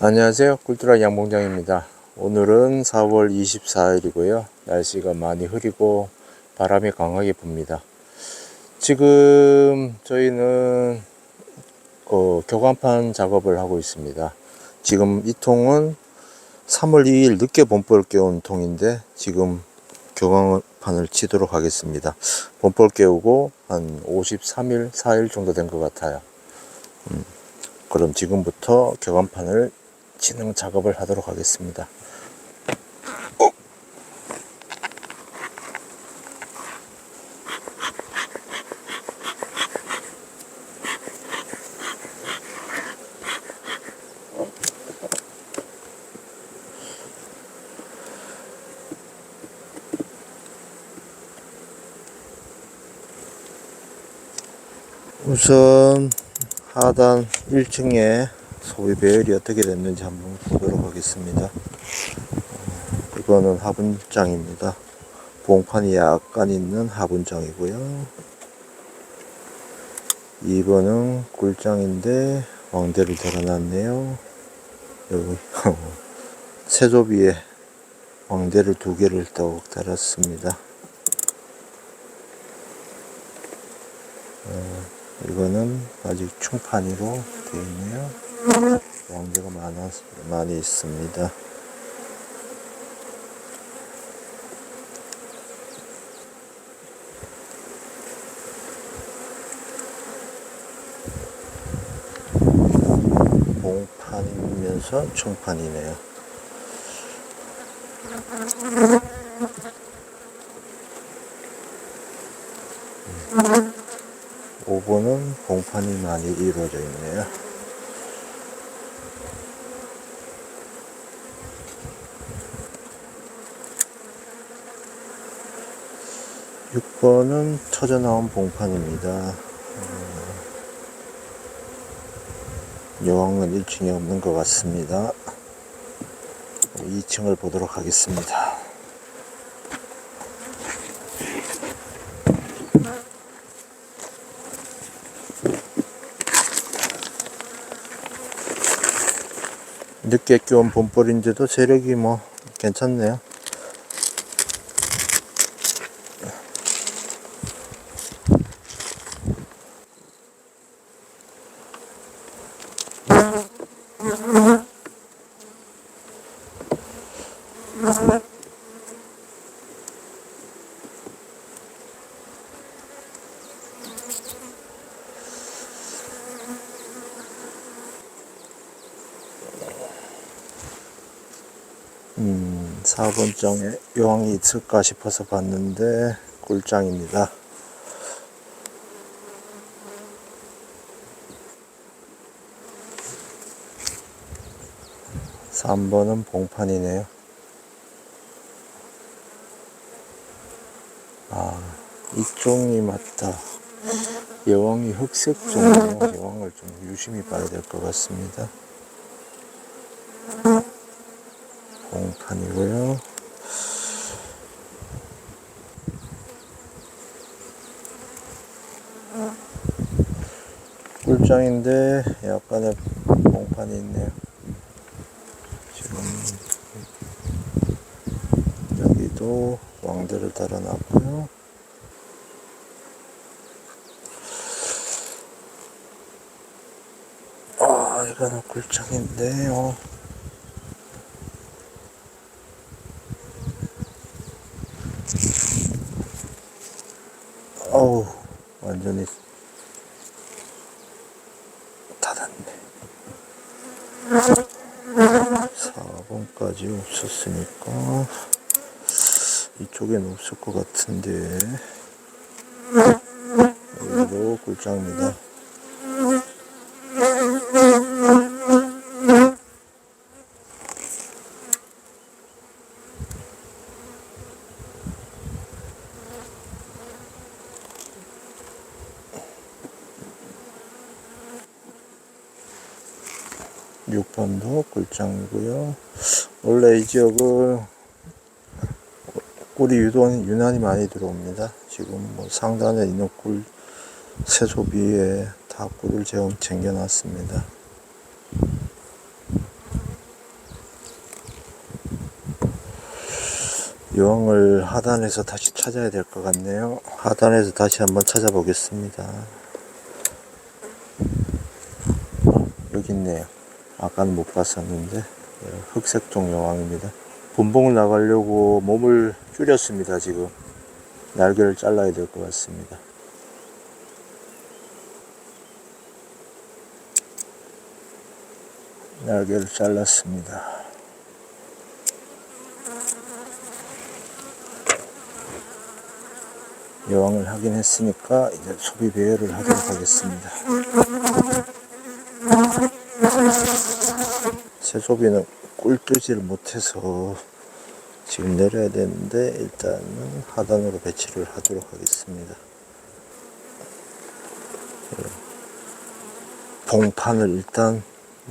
안녕하세요. 꿀뚜라 양봉장입니다. 오늘은 4월 24일이고요. 날씨가 많이 흐리고 바람이 강하게 붑니다. 지금 저희는 어, 교관판 작업을 하고 있습니다. 지금 이 통은 3월 2일 늦게 봄볼 깨운 통인데 지금 교관판을 치도록 하겠습니다. 봄볼 깨우고 한 53일, 4일 정도 된 것 같아요. 음, 그럼 지금부터 교관판을 치는 작업을 하도록 하겠습니다. 우선 하단 1층에 소위 배열이 어떻게 됐는지 한번 보도록 하겠습니다. 어, 이거는 화분장입니다. 봉판이 약간 있는 화분장이고요. 이거는 꿀장인데 왕대를 달아놨네요. 여기 세조비에 왕대를 두 개를 더욱 달았습니다. 어, 이거는 아직 충판이로 되어 있네요. 왕대가 많아, 많이 있습니다. 봉판이면서 충판이네요. 음. 5번은 봉판이 많이 이루어져 있네요. 6번은 터져 나온 봉판입니다. 어, 여왕은 1층에 없는 것 같습니다. 2층을 보도록 하겠습니다. 늦게 끼운 봄볼인데도 세력이 뭐 괜찮네요. 음, 4번장에 여왕이 있을까 싶어서 봤는데 꿀장입니다. 3번은 봉판이네요. 아, 이쪽이 맞다. 여왕이 흑색 종이요. 여왕을 좀 유심히 봐야 될 것 같습니다. 봉판이고요. 꿀장인데 약간의 봉판이 있네요. 지금 여기도 왕대를 달아놨고요. 아, 이거는 꿀장인데요. 어우, 완전히 닫았네. 4번까지 없었으니까 이쪽엔 없을 것 같은데 여기도 꿀장입니다. 육 번도 꿀장이고요. 원래 이 지역은 꿀이 유동, 유난히 많이 들어옵니다. 지금 뭐 상단에 있는 꿀 새소비에 다 꿀을 재움 챙겨놨습니다. 여왕을 하단에서 다시 찾아야 될 것 같네요. 하단에서 다시 한번 찾아보겠습니다. 여기 있네요. 아까는 못 봤었는데. 흑색종 여왕입니다. 분봉을 나가려고 몸을 줄였습니다. 지금 날개를 잘라야 될 것 같습니다. 날개를 잘랐습니다. 여왕을 확인했으니까 이제 소비 배열을 하도록 하겠습니다. 새 소비는 꿀 뜨지를 못해서 지금 내려야 되는데 일단은 하단으로 배치를 하도록 하겠습니다. 예. 봉판을 일단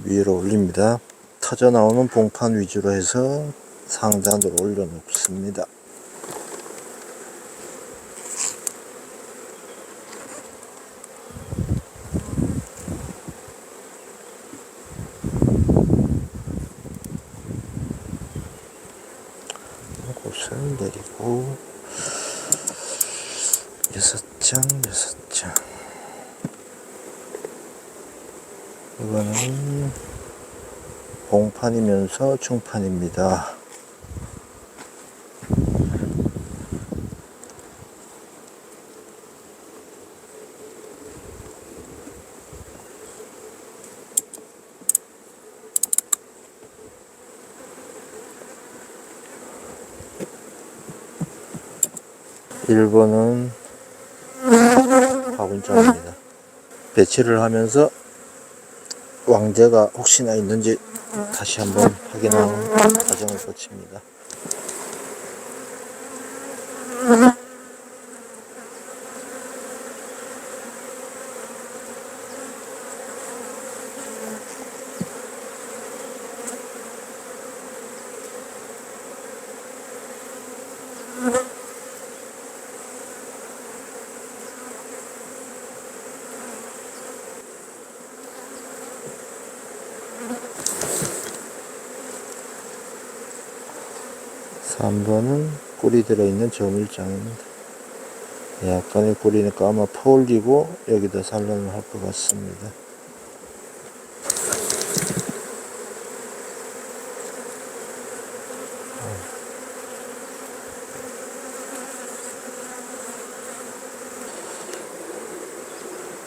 위로 올립니다. 터져 나오는 봉판 위주로 해서 상단으로 올려 놓습니다. 곳을 내리고 여섯 장 여섯 장 이거는 봉판이면서 중판입니다. 일번은 화분장입니다. 배치를 하면서 왕대가 혹시나 있는지 다시 한번 확인하는 과정을 거칩니다. 삼번은 꿀이 들어있는 저물장입니다. 약간의 꿀이니까 아마 퍼올리고 여기다 산란을 할 것 같습니다.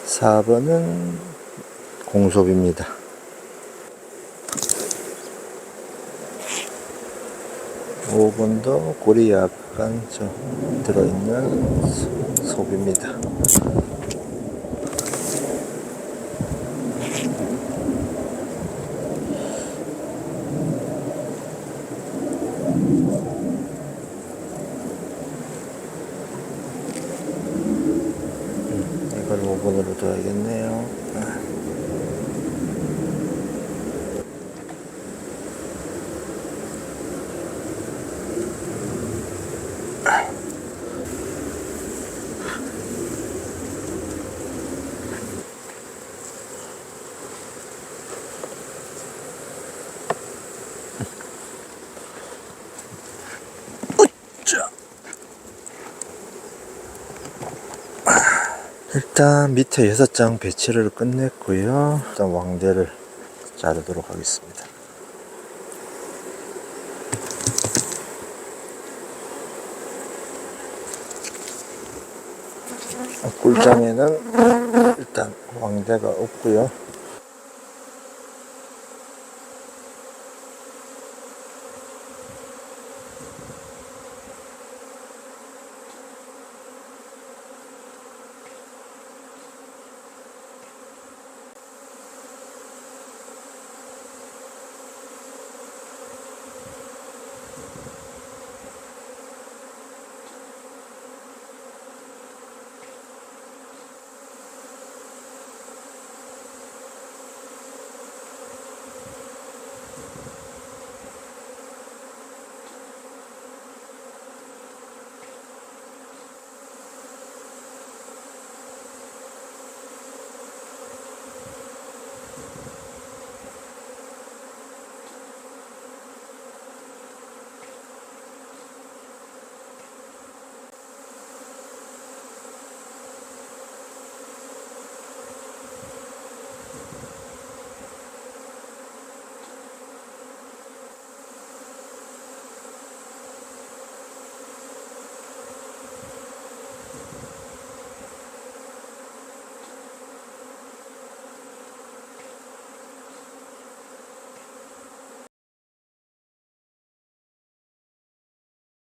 사번은 공섭입니다. 5번도 꿀이 약간 좀 들어있는 소- 소비입니다. 음, 이걸 5번으로 둬야겠네요. 아. 자. 일단 밑에 여섯 장 배치를 끝냈고요. 일단 왕대를 자르도록 하겠습니다. 꿀장에는 일단 왕대가 없고요.